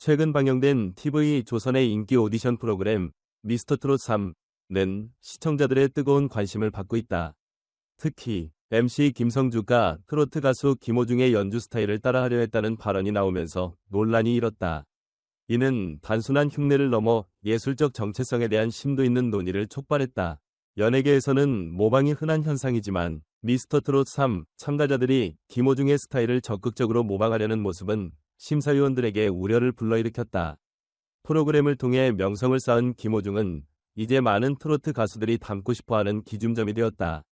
최근 방영된 TV 조선의 인기 오디션 프로그램 미스터 트롯 3는 시청자들의 뜨거운 관심을 받고 있다. 특히 MC 김성주가 트로트 가수 김호중의 연주 스타일을 따라하려 했다는 발언이 나오면서 논란이 일었다. 이는 단순한 흉내를 넘어 예술적 정체성에 대한 심도 있는 논의를 촉발했다. 연예계에서는 모방이 흔한 현상이지만 미스터 트롯 3 참가자들이 김호중의 스타일을 적극적으로 모방하려는 모습은 심사위원들에게 우려를 불러일으켰다. 프로그램을 통해 명성을 쌓은 김호중은 이제 많은 트로트 가수들이 닮고 싶어하는 기준점이 되었다.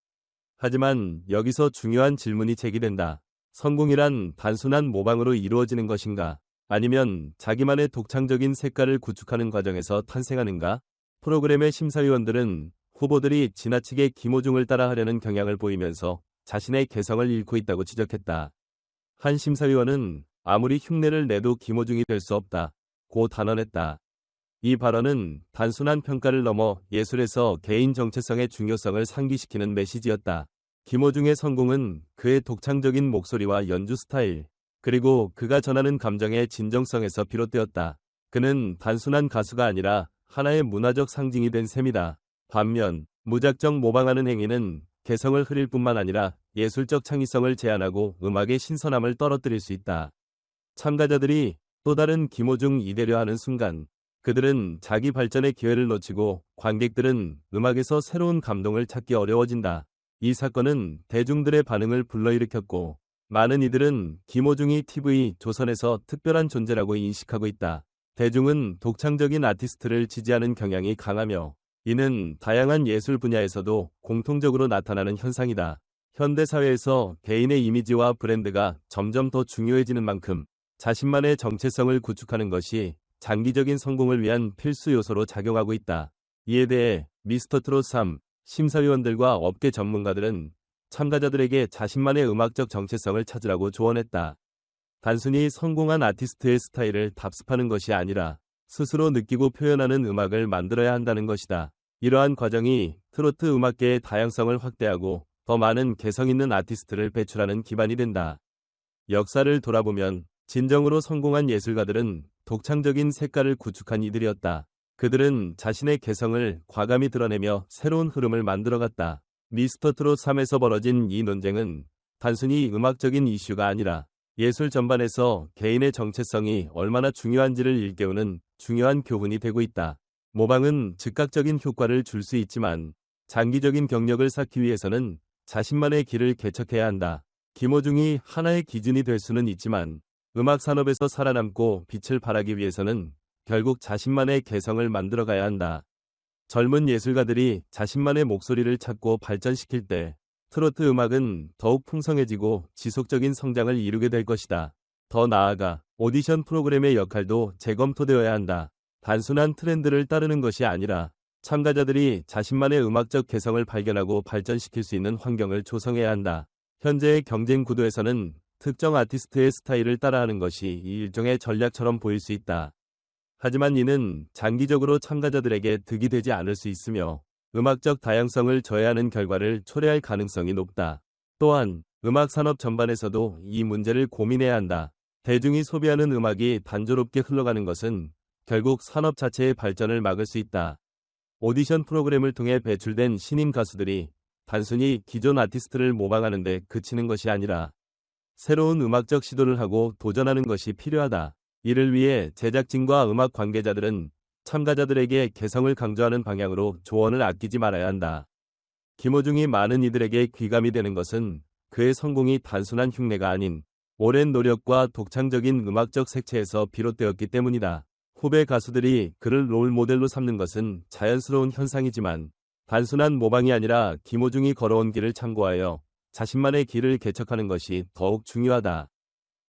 하지만 여기서 중요한 질문이 제기된다. 성공이란 단순한 모방으로 이루어지는 것인가? 아니면 자기만의 독창적인 색깔을 구축하는 과정에서 탄생하는가? 프로그램의 심사위원들은 후보들이 지나치게 김호중을 따라하려는 경향을 보이면서 자신의 개성을 잃고 있다고 지적했다. 한 심사위원은 아무리 흉내를 내도 김호중이 될 수 없다. 고 단언했다. 이 발언은 단순한 평가를 넘어 예술에서 개인 정체성의 중요성을 상기시키는 메시지였다. 김호중의 성공은 그의 독창적인 목소리와 연주 스타일, 그리고 그가 전하는 감정의 진정성에서 비롯되었다. 그는 단순한 가수가 아니라 하나의 문화적 상징이 된 셈이다. 반면 무작정 모방하는 행위는 개성을 흐릴 뿐만 아니라 예술적 창의성을 제한하고 음악의 신선함을 떨어뜨릴 수 있다. 참가자들이 또 다른 김호중 이대려 하는 순간 그들은 자기 발전의 기회를 놓치고 관객들은 음악에서 새로운 감동을 찾기 어려워진다. 이 사건은 대중들의 반응을 불러일으켰고 많은 이들은 김호중이 TV 조선에서 특별한 존재라고 인식하고 있다. 대중은 독창적인 아티스트를 지지하는 경향이 강하며 이는 다양한 예술 분야에서도 공통적으로 나타나는 현상이다. 현대 사회에서 개인의 이미지와 브랜드가 점점 더 중요해지는 만큼 자신만의 정체성을 구축하는 것이 장기적인 성공을 위한 필수 요소로 작용하고 있다. 이에 대해 미스터 트롯 3 심사위원들과 업계 전문가들은 참가자들에게 자신만의 음악적 정체성을 찾으라고 조언했다. 단순히 성공한 아티스트의 스타일을 답습하는 것이 아니라 스스로 느끼고 표현하는 음악을 만들어야 한다는 것이다. 이러한 과정이 트로트 음악계의 다양성을 확대하고 더 많은 개성 있는 아티스트를 배출하는 기반이 된다. 역사를 돌아보면 진정으로 성공한 예술가들은 독창적인 색깔을 구축한 이들이었다. 그들은 자신의 개성을 과감히 드러내며 새로운 흐름을 만들어갔다. 미스터 트롯 3에서 벌어진 이 논쟁은 단순히 음악적인 이슈가 아니라 예술 전반에서 개인의 정체성이 얼마나 중요한지를 일깨우는 중요한 교훈이 되고 있다. 모방은 즉각적인 효과를 줄 수 있지만 장기적인 경력을 쌓기 위해서는 자신만의 길을 개척해야 한다. 김호중이 하나의 기준이 될 수는 있지만 음악 산업에서 살아남고 빛을 발하기 위해서는 결국 자신만의 개성을 만들어가야 한다. 젊은 예술가들이 자신만의 목소리를 찾고 발전시킬 때 트로트 음악은 더욱 풍성해지고 지속적인 성장을 이루게 될 것이다. 더 나아가 오디션 프로그램의 역할도 재검토되어야 한다. 단순한 트렌드를 따르는 것이 아니라 참가자들이 자신만의 음악적 개성을 발견하고 발전시킬 수 있는 환경을 조성해야 한다. 현재의 경쟁 구도에서는 특정 아티스트의 스타일을 따라하는 것이 일종의 전략처럼 보일 수 있다. 하지만 이는 장기적으로 참가자들에게 득이 되지 않을 수 있으며 음악적 다양성을 저해하는 결과를 초래할 가능성이 높다. 또한 음악 산업 전반에서도 이 문제를 고민해야 한다. 대중이 소비하는 음악이 단조롭게 흘러가는 것은 결국 산업 자체의 발전을 막을 수 있다. 오디션 프로그램을 통해 배출된 신인 가수들이 단순히 기존 아티스트를 모방하는 데 그치는 것이 아니라 새로운 음악적 시도를 하고 도전하는 것이 필요하다. 이를 위해 제작진과 음악 관계자들은 참가자들에게 개성을 강조하는 방향으로 조언을 아끼지 말아야 한다. 김호중이 많은 이들에게 귀감이 되는 것은 그의 성공이 단순한 흉내가 아닌 오랜 노력과 독창적인 음악적 색채에서 비롯되었기 때문이다. 후배 가수들이 그를 롤 모델로 삼는 것은 자연스러운 현상이지만 단순한 모방이 아니라 김호중이 걸어온 길을 참고하여 자신만의 길을 개척하는 것이 더욱 중요하다.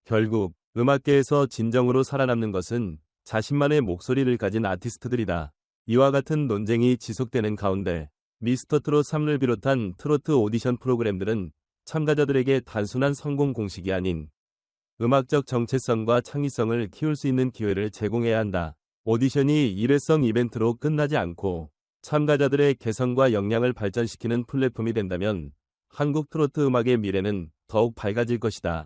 결국 음악계에서 진정으로 살아남는 것은 자신만의 목소리를 가진 아티스트들이다. 이와 같은 논쟁이 지속되는 가운데 미스터 트롯 3를 비롯한 트로트 오디션 프로그램들은 참가자들에게 단순한 성공 공식이 아닌 음악적 정체성과 창의성을 키울 수 있는 기회를 제공해야 한다. 오디션이 일회성 이벤트로 끝나지 않고 참가자들의 개성과 역량을 발전시키는 플랫폼이 된다면 한국 트로트 음악의 미래는 더욱 밝아질 것이다.